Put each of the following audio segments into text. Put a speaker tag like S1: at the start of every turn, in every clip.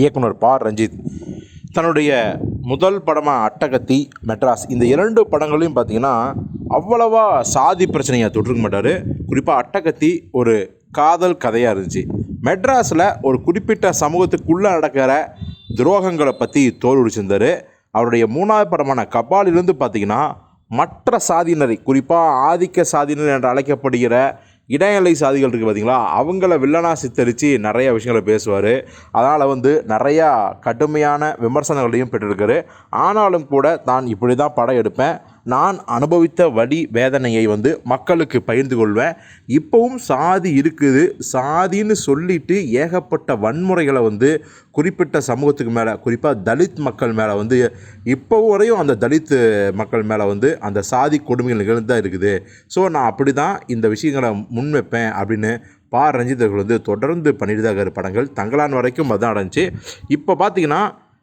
S1: இயக்குனர் பா ரஞ்சித். தன்னுடைய முதல் படமாக அட்டகத்தி மெட்ராஸ் இந்த இரண்டு படங்களையும் பார்த்தீங்கன்னா அவ்வளவா சாதி பிரச்சனையை தொட்டிருக்க மாட்டார். குறிப்பாக அட்டகத்தி ஒரு காதல் கதையாக இருந்துச்சு. மெட்ராஸில் ஒரு குறிப்பிட்ட சமூகத்துக்குள்ளே நடக்கிற துரோகங்களை பற்றி தோல் உடிச்சிருந்தார் அவருடைய மூணாவது படமான கபாலிலிருந்து பார்த்திங்கன்னா மற்ற சாதியினரை குறிப்பாக ஆதிக்க சாதியினர் என்று அழைக்கப்படுகிற இடைநிலை சாதிகள் இருக்குது பார்த்திங்களா அவங்கள வில்லனாக சித்தரித்து நிறைய விஷயங்களை பேசுவார். அதனால் வந்து நிறையா கடுமையான விமர்சனங்களையும் பெற்றிருக்காரு. ஆனாலும் கூட தான் இப்படி தான் படம் எடுப்பேன். நான் அனுபவித்த வழி வேதனையை வந்து மக்களுக்கு பகிர்ந்து கொள்வேன். இப்போவும் சாதி இருக்குது. சாதின்னு சொல்லிட்டு ஏகப்பட்ட வன்முறைகளை வந்து குறிப்பிட்ட சமூகத்துக்கு மேலே குறிப்பாக தலித் மக்கள் மேலே வந்து இப்போ வரையும் அந்த தலித் மக்கள் மேலே வந்து அந்த சாதி கொடுமைகள் நிகழ்ந்து தான் இருக்குது. ஸோ நான் அப்படி தான் இந்த விஷயங்களை முன்வைப்பேன் அப்படின்னு பா. ரஞ்சிதர்கள் வந்து தொடர்ந்து பண்ணிட்டு தான் படங்கள். தங்களான் வரைக்கும் அதான் அடைஞ்சு இப்போ பார்த்தீங்கன்னா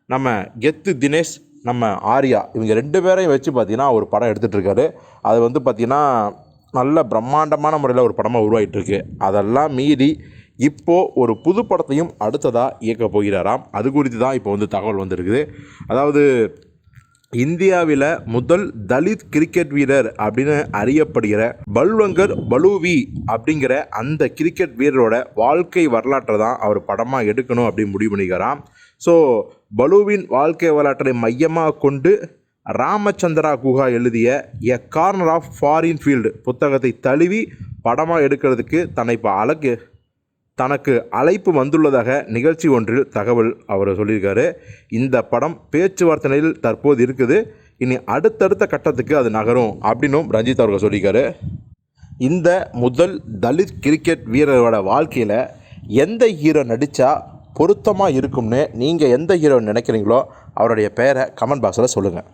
S1: நம்ம கெத்து தினேஷ் நம்ம ஆர்யா இவங்க ரெண்டு பேரையும் வச்சு பார்த்தீங்கன்னா ஒரு படம் எடுத்துகிட்ருக்காரு அது வந்து பார்த்திங்கன்னா நல்ல பிரம்மாண்டமான முறையில் ஒரு படமாக உருவாகிட்டுருக்கு அதெல்லாம் மீறி இப்போது ஒரு புது படத்தையும் அடுத்ததாக இயக்க போகிறாராம். அது குறித்து தான் இப்போ வந்து தகவல் வந்திருக்குது. அதாவது இந்தியாவில் முதல் தலித் கிரிக்கெட் வீரர் அப்படின்னு அறியப்படுகிற பல்வங்கர் பலுவி அப்படிங்கிற அந்த கிரிக்கெட் வீரரோட வாழ்க்கை வரலாற்றை தான் அவர் படமாக எடுக்கணும் அப்படின்னு முடிவு பண்ணிக்கிறாராம். ஸோ பலுவின் வாழ்க்கை வரலாற்றை மையமாக கொண்டு ராமச்சந்திரா குஹா எழுதிய a corner of foreign field புத்தகத்தை தழுவி படமாக எடுக்கிறதுக்கு தன்னை இப்போ அழகு தனக்கு அழைப்பு வந்துள்ளதாக நிகழ்ச்சி ஒன்றில் தகவல் அவர் சொல்லியிருக்காரு. இந்த படம் பேச்சுவார்த்தையில் தற்போது இருக்குது. இனி அடுத்தடுத்த கட்டத்துக்கு அது நகரும் அப்படின்னும் ரஞ்சித் அவர்கள் சொல்லியிருக்காரு. இந்த முதல் தலித் கிரிக்கெட் வீரரோட வாழ்க்கையில் எந்த ஹீரோ நடித்தா பொருத்தமாக இருக்கும்னு நீங்கள் எந்த ஹீரோ நினைக்கிறீங்களோ அவருடைய பெயரை கமெண்ட் பாக்ஸில் சொல்லுங்கள்